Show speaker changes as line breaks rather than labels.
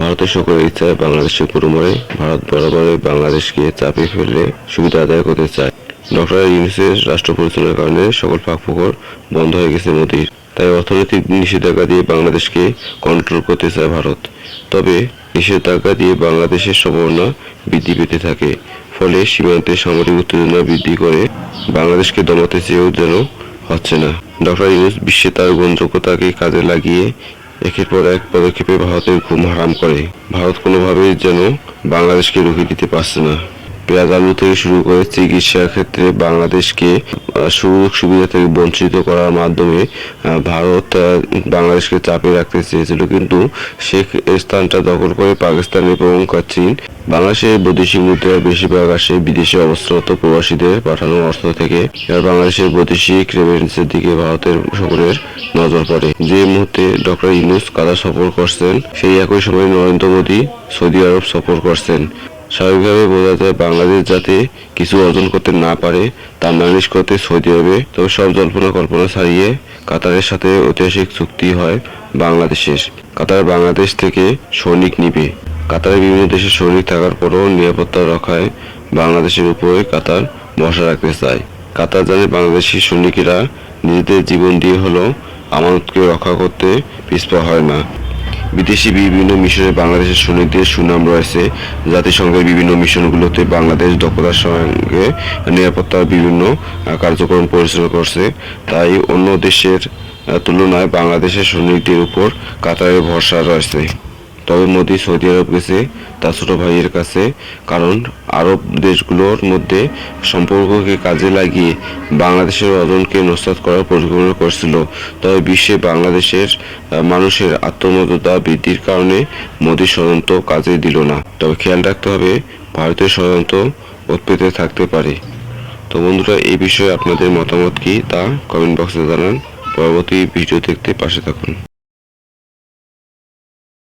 ভারতের সকলের ইচ্ছায় বাংলাদেশের পুরোমরে ভারত বরাবরই বাংলাদেশকে চাপে ফেলে সুবিধা আদায় করতে চায়। ডক্টর ইউনুসের রাষ্ট্র পরিচালনার কারণে সকল ফাঁকফোকর বন্ধ হয়ে গেছে মোদির। তাই অর্থনৈতিক নিষেধাজ্ঞা দিয়ে বাংলাদেশকে কন্ট্রোল করতে চায় ভারত। তবে নিষেধাজ্ঞা দিয়ে বাংলাদেশের সম্ভাবনা বৃদ্ধি পেতে থাকে। ফলে সীমান্তে সামরিক উত্তেজনা বৃদ্ধি করে বাংলাদেশকে দমাতে চেয়েও যেন হচ্ছে না। ডক্টর ইউনুস বিশ্বে তার গ্রহণযোগ্যতাকে কাজে লাগিয়ে একের পর এক পদক্ষেপে ভারতের ঘুম হারাম করে। ভারত কোনোভাবেই যেন বাংলাদেশকে রুখে দিতে পারছে না। পেঁয়াজ আলু থেকে শুরু করে চিকিৎসার ক্ষেত্রে বাংলাদেশকে সুযোগ সুবিধা থেকে বঞ্চিত করার মাধ্যমে ভারত বাংলাদেশকে চাপে রাখতে চেয়েছিল। কিন্তু সে স্থানটা দখল করে পাকিস্তান এবং চীন, বাংলাদেশের বৈদেশিক মুদ্রার বেশিরভাগ আসে বিদেশে অবস্থারত প্রবাসীদের পাঠানো অর্থ থেকে এবার বাংলাদেশের বৈদেশিক রেমিটেন্সের দিকে ভারতের সকলের নজর পড়ে। যে মুহূর্তে ডক্টর ইউনুস কাতার সফর করছেন, সেই একই সময় নরেন্দ্র মোদী সৌদি আরব সফর করছেন। স্বাভাবিকভাবে বোঝা যায় বাংলাদেশ যাতে কিছু অর্জন করতে না পারে তা নালিশ করতে সৌদি আরবে তবে সব জল্পনা কল্পনা ছাড়িয়ে কাতারের সাথে ঐতিহাসিক চুক্তি হয় বাংলাদেশের। কাতার বাংলাদেশ থেকে সৈনিক নিবে। কাতারে বিভিন্ন দেশের সৈনিক থাকার পরও নিরাপত্তা রক্ষায় বাংলাদেশের উপরে কাতার ভরসা রাখতে চায়। কাতার জানে বাংলাদেশি সৈনিকেরা নিজেদের জীবন দিয়ে হলেও আমানতকে রক্ষা করতে পিছপা হয় না। বিদেশি বিভিন্ন মিশনে বাংলাদেশের সৈনিকদের সুনাম রয়েছে। জাতিসংঘের বিভিন্ন মিশনগুলোতে বাংলাদেশ দক্ষতার সঙ্গে নিরাপত্তার বিভিন্ন কার্যক্রম পরিচালনা করছে। তাই অন্য দেশের তুলনায় বাংলাদেশের সৈনিকদের উপর কাতারের ভরসা রয়েছে। তবে মোদী সৌদি আরব গেছে তার ছোট ভাইয়ের কাছে, কারণ আরব দেশগুলোর মধ্যে সম্পর্ককে কাজে লাগিয়ে বাংলাদেশের অর্জনকে নস্বাত করার পরিকল্পনা করছিল। তবে বিশ্বে বাংলাদেশের মানুষের আত্মমর্যাদা বৃদ্ধির কারণে মোদীর ষড়যন্ত্র কাজে দিল না। তবে খেয়াল রাখতে হবে, ভারতের ষড়যন্ত্র উৎপেতে থাকতে পারে। তো বন্ধুরা, এই বিষয়ে আপনাদের মতামত কি তা কমেন্ট বক্সে জানান। পরবর্তী ভিডিও দেখতে পাশে থাকুন।